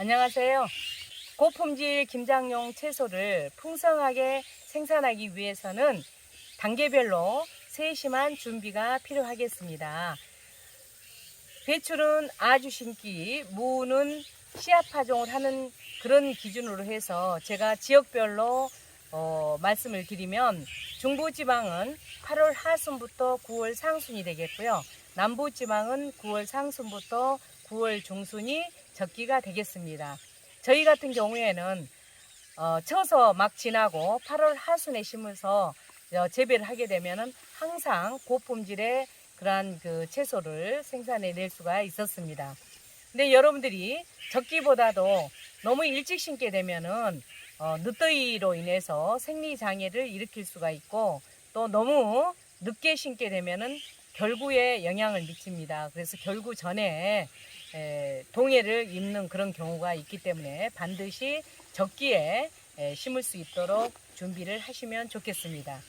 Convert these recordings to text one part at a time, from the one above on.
안녕하세요. 고품질 김장용 채소를 풍성하게 생산하기 위해서는 단계별로 세심한 준비가 필요하겠습니다. 배추는 아주 심기, 무는 씨앗 파종을 하는 그런 기준으로 해서 제가 지역별로 어, 말씀을 드리면 중부지방은 8월 하순부터 9월 상순이 되겠고요. 남부지방은 9월 상순부터 9월 중순이 적기가 되겠습니다. 저희 같은 경우에는 어, 쳐서 막 지나고 8월 하순에 심어서 어, 재배를 하게 되면은 항상 고품질의 그러한 그 채소를 생산해 낼 수가 있었습니다. 근데 여러분들이 적기보다도 너무 일찍 심게 되면은 어, 늦더위로 인해서 생리 장애를 일으킬 수가 있고 또 너무 늦게 심게 되면은 결구에 영향을 미칩니다. 그래서 결구 전에 에, 동해를 입는 그런 경우가 있기 때문에 반드시 적기에 에, 심을 수 있도록 준비를 하시면 좋겠습니다.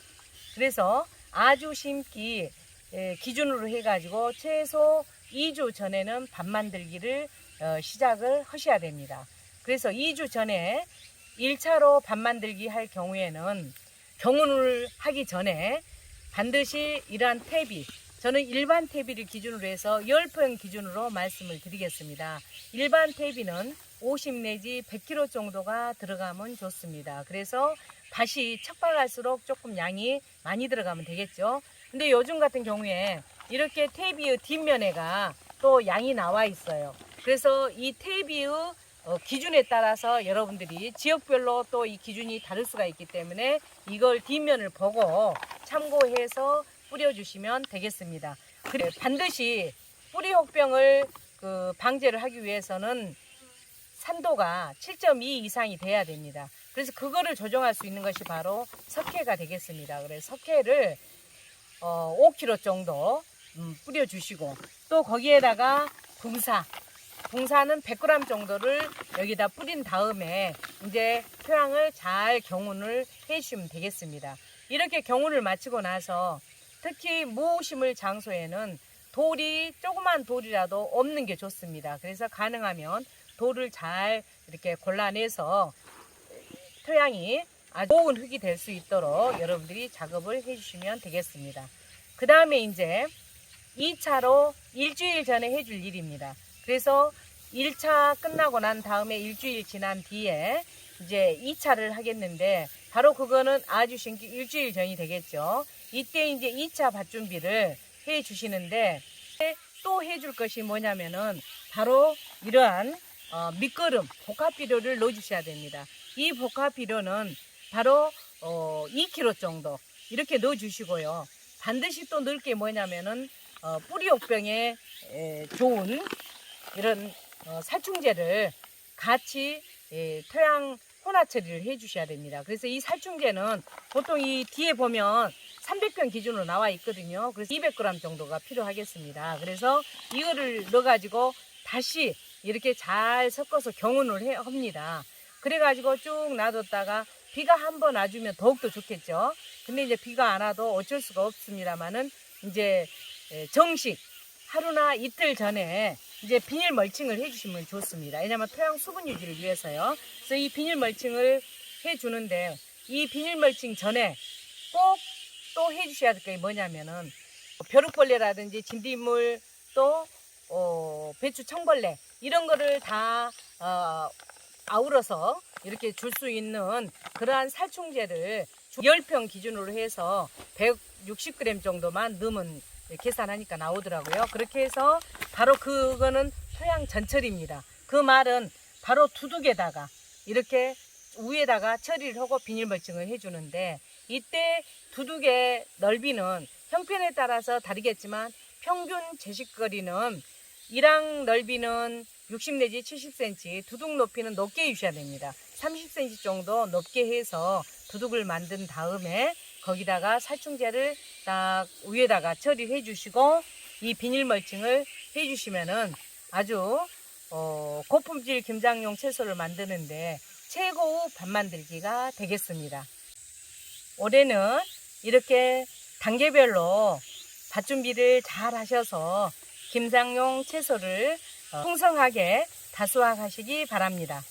그래서 아주 심기 에, 기준으로 해가지고 최소 2주 전에는 밥 만들기를 어, 시작을 하셔야 됩니다. 그래서 2주 전에 1차로 밥 만들기 할 경우에는 경운을 하기 전에 반드시 이러한 탭이 저는 일반 퇴비를 기준으로 해서 10평 기준으로 말씀을 드리겠습니다. 일반 퇴비는 50 내지 100kg 정도가 들어가면 좋습니다. 그래서 밭이 척박할수록 조금 양이 많이 들어가면 되겠죠. 근데 요즘 같은 경우에 이렇게 퇴비의 뒷면에가 또 양이 나와 있어요. 그래서 이 퇴비의 어, 기준에 따라서 여러분들이 지역별로 또 이 기준이 다를 수가 있기 때문에 이걸 뒷면을 보고 참고해서 뿌려주시면 되겠습니다. 그래 반드시 뿌리 혹병을 그 방제를 하기 위해서는 산도가 7.2 이상이 돼야 됩니다. 그래서 그거를 조정할 수 있는 것이 바로 석회가 되겠습니다. 그래서 석회를 어, 5kg 정도 음, 뿌려주시고 또 거기에다가 붕사 붕사는 100g 정도를 여기다 뿌린 다음에 이제 토양을 잘 경운을 해주시면 되겠습니다. 이렇게 경운을 마치고 나서 특히 무 심을 장소에는 돌이 조그만 돌이라도 없는 게 좋습니다. 그래서 가능하면 돌을 잘 이렇게 골라내서 토양이 아주 좋은 흙이 될 수 있도록 여러분들이 작업을 해주시면 되겠습니다. 그 다음에 이제 2차로 일주일 전에 해줄 일입니다. 그래서 1차 끝나고 난 다음에 일주일 지난 뒤에 이제 2차를 하겠는데 바로 그거는 아주 신기 일주일 전이 되겠죠. 이때 이제 2차 밭 준비를 해 주시는데 또 해줄 것이 뭐냐면은 바로 이러한 어, 밑거름 복합 비료를 넣어 주셔야 됩니다. 이 복합 비료는 바로 어, 2kg 정도 이렇게 넣어 주시고요. 반드시 또 넣을 게 뭐냐면은 어, 뿌리 욕병에 에, 좋은 이런 어, 살충제를 같이 예, 토양 혼합 처리를 해 주셔야 됩니다. 그래서 이 살충제는 보통 이 뒤에 보면 300평 기준으로 나와 있거든요. 그래서 200g 정도가 필요하겠습니다. 그래서 이거를 넣어가지고 다시 이렇게 잘 섞어서 경운을 해, 합니다. 그래가지고 쭉 놔뒀다가 비가 한 번 와주면 더욱더 좋겠죠. 근데 이제 비가 안 와도 어쩔 수가 없습니다만은 이제 에, 정식 하루나 이틀 전에 이제 비닐 멀칭을 해주시면 좋습니다. 왜냐하면 토양 수분 유지를 위해서요. 그래서 이 비닐 멀칭을 해주는데 이 비닐 멀칭 전에 꼭 또 해주셔야 될 게 뭐냐면은 벼룩벌레라든지 진딧물 또 어, 배추 청벌레 이런 거를 다 어, 아우러서 이렇게 줄 수 있는 그러한 살충제를 10평 기준으로 해서 160g 정도만 넣으면 계산하니까 나오더라고요. 그렇게 해서 바로 그거는 토양 전철입니다. 그 말은 바로 두둑에다가 이렇게 위에다가 처리를 하고 비닐 멀칭을 해주는데 이때 두둑의 넓이는 형편에 따라서 다르겠지만 평균 제식거리는 일항 넓이는 60 내지 70cm, 두둑 높이는 높게 주셔야 됩니다. 30cm 정도 높게 해서 두둑을 만든 다음에 거기다가 살충제를 딱 위에다가 처리해 주시고 이 비닐 멀칭을 해 주시면은 아주 어, 고품질 김장용 채소를 만드는데 최고의 밥 만들기가 되겠습니다. 올해는 이렇게 단계별로 밭 준비를 잘 하셔서 김장용 채소를 어, 풍성하게 다수확하시기 바랍니다.